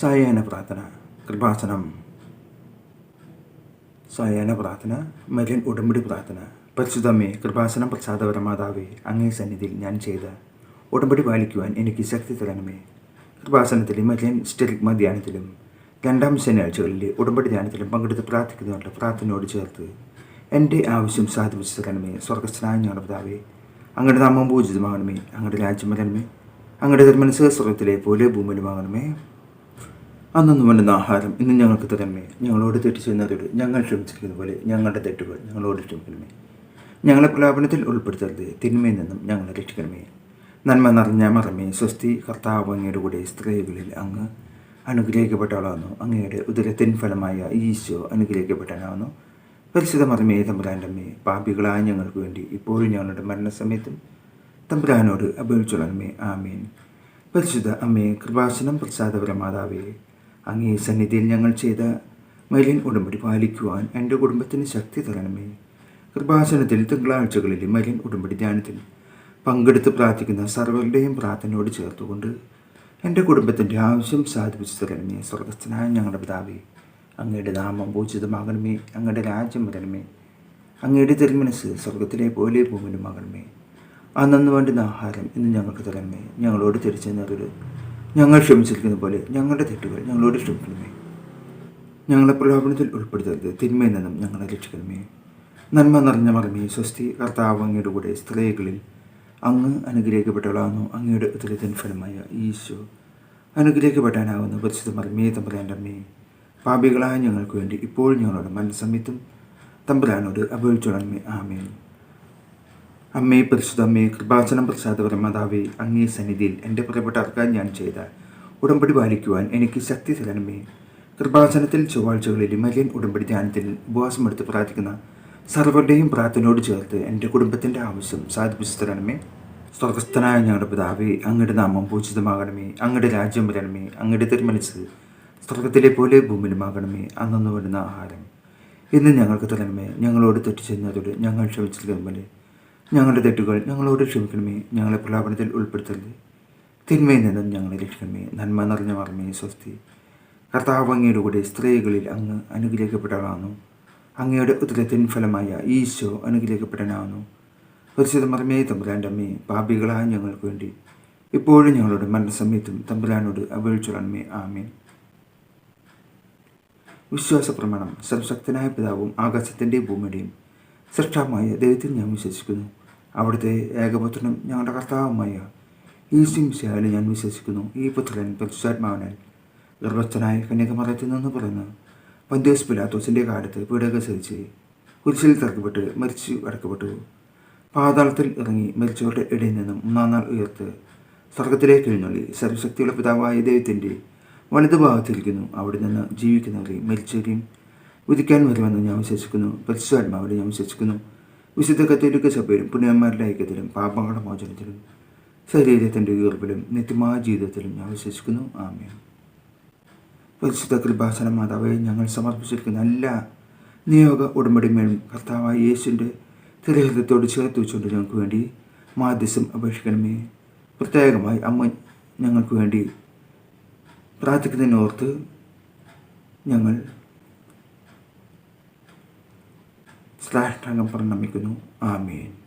സായാഹ്ന പ്രാർത്ഥന കൃപാസനം. സായാഹ്ന പ്രാർത്ഥന മരിയൻ ഉടമ്പടി പ്രാർത്ഥന. പരിശുദ്ധമ്മേ കൃപാസനം പ്രസാദപരമാതാവേ അങ്ങേ സന്നിധിയിൽ ഞാൻ ചെയ്ത ഉടമ്പടി പാലിക്കുവാൻ എനിക്ക് ശക്തി തരണമേ. കൃപാസനത്തിലെ മരിയൻ സ്റ്റെറിഗ്മ ധ്യാനത്തിലും രണ്ടാം ശനിയാഴ്ചകളിലെ ഉടമ്പടി ധ്യാനത്തിലും പങ്കെടുത്ത് പ്രാർത്ഥിക്കുന്നവരുടെ പ്രാർത്ഥനയോട് ചേർത്ത് എന്റെ ആവശ്യം സാധിപ്പിച്ചു തരണമേ. സ്വർഗസ്ഥനായ ഞങ്ങളുടെ പിതാവേ അങ്ങയുടെ നാമം പൂജിതമാകണമേ. അങ്ങയുടെ രാജ്യം വരണമേ. അങ്ങയുടെ തിരുമനസ് സ്വർഗത്തിലെ പോലെ ഭൂമിയിലുമാകണമേ. അന്നു വേണ്ടുന്ന ആഹാരം ഇന്ന് ഞങ്ങൾക്ക് തരണമേ ഞങ്ങളോട് തെറ്റ് ചെയ്യുന്നതോട് ഞങ്ങൾ ക്ഷമിച്ചിരിക്കുന്ന പോലെ ഞങ്ങളുടെ തെറ്റുകൾ ഞങ്ങളോട് ക്ഷമിക്കണമേ. ഞങ്ങളെ പ്രലാപനത്തിൽ ഉൾപ്പെടുത്തരുത്. തിന്മയിൽ നിന്നും ഞങ്ങളെ രക്ഷിക്കണമേ. നന്മ നിറഞ്ഞ മറമേ. സ്വസ്തി കർത്താവ് അങ്ങയുടെ കൂടെ സ്ത്രീകളിൽ അങ്ങ് അനുഗ്രഹിക്കപ്പെട്ടവളാകുന്നു അങ്ങയുടെ ഉദരത്തിൻ ഫലമായ ഈശോ അനുഗ്രഹിക്കപ്പെട്ടവനാകുന്നു. പരിശുദ്ധ മറമേ തമ്പുരാന്റമ്മേ പാപികളായ ഞങ്ങൾക്ക് വേണ്ടി ഇപ്പോഴും ഞങ്ങളുടെ മരണസമയത്തും തമ്പുരാനോട് അപേക്ഷിച്ചുള്ളമേ ആമീൻ. പരിശുദ്ധ അമ്മേ കൃപാസനം പ്രസാദപരമാതാവേ അങ്ങേ സന്നിധിയിൽ ഞങ്ങൾ ചെയ്ത മലിൻ ഉടമ്പടി പാലിക്കുവാൻ എന്റെ കുടുംബത്തിന് ശക്തി തരണമേ. കൃപാസനത്തിൽ തിങ്കളാഴ്ചകളിൽ മലിൻ ഉടമ്പടി ധ്യാനത്തിൽ പങ്കെടുത്ത് പ്രാർത്ഥിക്കുന്ന സർവരുടെയും പ്രാർത്ഥനയോട് ചേർത്തുകൊണ്ട് എന്റെ കുടുംബത്തിന്റെ ആവശ്യം സാധിപ്പിച്ചു തരണമേ. സ്വർഗസ്ഥനായ ഞങ്ങളുടെ പിതാവേ അങ്ങയുടെ നാമം പൂജിതമാകണമേ. അങ്ങയുടെ രാജ്യം വരണമേ. അങ്ങയുടെ തിരുമനസ് സ്വർഗത്തിലെ പോലെ ഭൂമിനുമാകണമേ അന്നു വേണ്ടുന്ന ആഹാരം ഇന്ന് ഞങ്ങൾക്ക് തരണമേ. ഞങ്ങളോട് തിരിച്ചു തിരിച്ചെന്നവരോട് ഞങ്ങൾ ക്ഷമിച്ചിരിക്കുന്ന പോലെ ഞങ്ങളുടെ തെറ്റുകൾ ഞങ്ങളോട് ക്ഷമിക്കണമേ. ഞങ്ങളെ പ്രലോഭനത്തിൽ ഉൾപ്പെടുത്തരുത്. തിന്മയിൽ നിന്നും ഞങ്ങളെ രക്ഷിക്കണമേ. നന്മ നിറഞ്ഞ മറമേ സ്വസ്തി കർത്താവ് അങ്ങയുടെ കൂടെ സ്ത്രീകളിൽ അങ്ങ് അനുഗ്രഹിക്കപ്പെട്ടവളാകുന്നു. അങ്ങയുടെ ഉത്തരത്തിൻ ഫലമായ ഈശോ അനുഗ്രഹിക്കപ്പെട്ടാനാകുന്നു പരിശുദ്ധ മറമേ തമ്പുരാന്റെ അമ്മേ. പാപികളായ ഞങ്ങൾക്ക് വേണ്ടി ഇപ്പോൾ ഞങ്ങളുടെ മനസ്സമയത്തും തമ്പുരാനോട് അപേക്ഷിച്ചോളമേ ആമേൻ. അമ്മേ പരിശുദ്ധ അമ്മേ കൃപാസനം പ്രസാദപരമാതാവേ അങ്ങേ സന്നിധിയിൽ എന്റെ പ്രിയപ്പെട്ടവർക്കാൻ ഞാൻ ചെയ്ത ഉടമ്പടി പാലിക്കുവാൻ എനിക്ക് ശക്തി തരണമേ. കൃപാസനത്തിൽ ചൊവ്വാഴ്ചകളിൽ മലിയൻ ഉടമ്പടി ധ്യാനത്തിൽ ഉപവാസമെടുത്ത് പ്രാർത്ഥിക്കുന്ന സർവരുടെയും പ്രാർത്ഥനയോട് ചേർത്ത് എന്റെ കുടുംബത്തിന്റെ ആവശ്യം സാധിപ്പിച്ചു തരണമേ. സ്വർഗസ്ഥനായ ഞങ്ങളുടെ പിതാവേ അങ്ങയുടെ നാമം പൂജിതമാകണമേ. അങ്ങയുടെ രാജ്യം വരണമേ. അങ്ങയുടെ തിരുമനസ് സ്വർഗത്തിലെ പോലെ ഭൂമിയിലുമാകണമേ. അന്നു വരുന്ന ആഹാരം ഇന്ന് ഞങ്ങൾക്ക് തരണമേ. ഞങ്ങളോട് തെറ്റ് ചെയ്യുന്നതോട് ഞങ്ങൾ ക്ഷമിച്ചിരിക്കുന്ന പോലെ ഞങ്ങളുടെ തെറ്റുകൾ ഞങ്ങളോട് ക്ഷമിക്കണമേ. ഞങ്ങളെ പ്രലാപനത്തിൽ ഉൾപ്പെടുത്തരുത്. തിന്മയിൽ നിന്നും ഞങ്ങളെ രക്ഷിക്കണമേ. നന്മ നിറഞ്ഞ മറമേ സ്വസ്തി. കർത്താവ് അങ്ങയുടെ കൂടെ സ്ത്രീകളിൽ അങ്ങ് അനുഗ്രഹിക്കപ്പെട്ടവളാകുന്നു. അങ്ങയുടെ ഉദരത്തിൻ ഫലമായ ഈശോ അനുഗ്രഹിക്കപ്പെട്ടനാകുന്നു പരിശുദ്ധ മറമേ തമ്പുരാന്റെ അമ്മേ പാപികളായ ഞങ്ങൾക്ക് വേണ്ടി ഇപ്പോഴും ഞങ്ങളുടെ മരണസമയത്തും തമ്പുരാനോട് അപേക്ഷിച്ചോളണമേ ആമേൻ. വിശ്വാസ പ്രമാണം സർവശക്തനായ പിതാവും ആകാശത്തിന്റെയും ഭൂമിയുടെയും സൃഷ്ടാവുമായ ദൈവത്തിൽ ഞാൻ വിശ്വസിക്കുന്നു. അവിടുത്തെ ഏകപുത്രനും ഞങ്ങളുടെ കർത്താവുമായ ഈശ്വൻ ശാലും ഞാൻ വിശ്വസിക്കുന്നു. ഈ പുത്രൻ പരിശുദ്ധാത്മാവനാൽ ഗർഭസ്ഥനായ കന്യാകുമാരത്തിൽ നിന്ന് പറയുന്നു പന്തിയോസ് പിലാത്തോസിന്റെ കാലത്ത് പീഡക സഹിച്ച് കുരിശിൽ തറക്കപ്പെട്ട് മരിച്ചു അടക്കപ്പെട്ടു. പാതാളത്തിൽ ഇറങ്ങി മരിച്ചവരുടെ ഇടയിൽ നിന്നും മൂന്നാം നാൾ ഉയർത്ത് സ്വർഗത്തിലേക്ക് എഴുന്നള്ളി. സർവശക്തിയുള്ള പിതാവായ ദൈവത്തിന്റെ വലതുഭാഗത്തിരിക്കുന്നു. അവിടെ നിന്ന് ജീവിക്കുന്നവരെയും മരിച്ചവരെയും ഉദിക്കാൻ വരുമെന്ന് ഞാൻ വിശ്വസിക്കുന്നു. പരിശുദ്ധാത്മാവിനെ ഞാൻ വിശ്വസിക്കുന്നു. വിശുദ്ധ കത്തോലിക്ക സഭയിലും പുണ്യന്മാരുടെ ഐക്യത്തിലും പാപങ്ങളുടെ മോചനത്തിലും ശരീരത്തിന്റെ ഉയർപ്പിലും നിത്യമായ ജീവിതത്തിലും ഞാൻ വിശ്വസിക്കുന്നു. ആമേ പരിശുദ്ധ കൃപാസന മാതാവെ ഞങ്ങൾ സമർപ്പിച്ചിരിക്കുന്ന എല്ലാ നിയോഗ ഉടമ്പടിമേലും കർത്താവായ യേശുവിന്റെ തിരഹൃദത്തോട് ചേർത്ത് വെച്ചുകൊണ്ട് ഞങ്ങൾക്ക് വേണ്ടി മാധ്യസം അപേക്ഷിക്കണമേ. പ്രത്യേകമായി അമ്മ ഞങ്ങൾക്ക് വേണ്ടി പ്രാർത്ഥിക്കുന്നതിനോർത്ത് ഞങ്ങൾ ശ്ലാഷ്ടാംഗം പ്രണമിക്കുന്നു ആമേൻ.